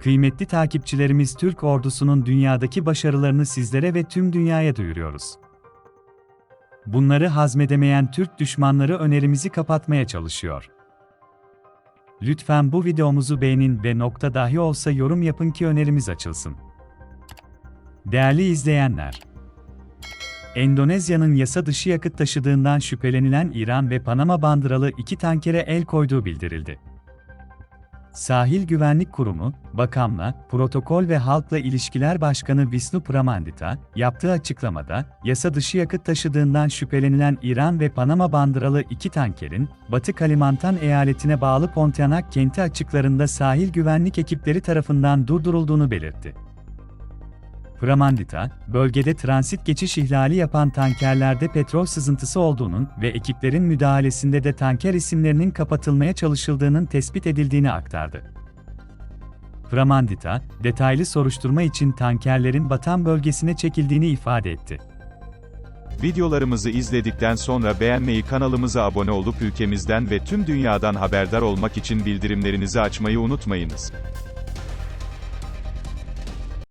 Kıymetli takipçilerimiz Türk ordusunun dünyadaki başarılarını sizlere ve tüm dünyaya duyuruyoruz. Bunları hazmedemeyen Türk düşmanları önerimizi kapatmaya çalışıyor. Lütfen bu videomuzu beğenin ve nokta dahi olsa yorum yapın ki önerimiz açılsın. Değerli izleyenler, Endonezya'nın yasa dışı yakıt taşıdığından şüphelenilen İran ve Panama bandıralı iki tankere el koyduğu bildirildi. Sahil Güvenlik Kurumu, Bakanla, Protokol ve Halkla İlişkiler Başkanı Visnu Pramandita, yaptığı açıklamada, yasa dışı yakıt taşıdığından şüphelenilen İran ve Panama bandıralı iki tankerin, Batı Kalimantan eyaletine bağlı Pontianak kenti açıklarında sahil güvenlik ekipleri tarafından durdurulduğunu belirtti. Pramandita, bölgede transit geçiş ihlali yapan tankerlerde petrol sızıntısı olduğunun ve ekiplerin müdahalesinde de tanker isimlerinin kapatılmaya çalışıldığının tespit edildiğini aktardı. Pramandita, detaylı soruşturma için tankerlerin batan bölgesine çekildiğini ifade etti. Videolarımızı izledikten sonra beğenmeyi kanalımıza abone olup ülkemizden ve tüm dünyadan haberdar olmak için bildirimlerinizi açmayı unutmayınız.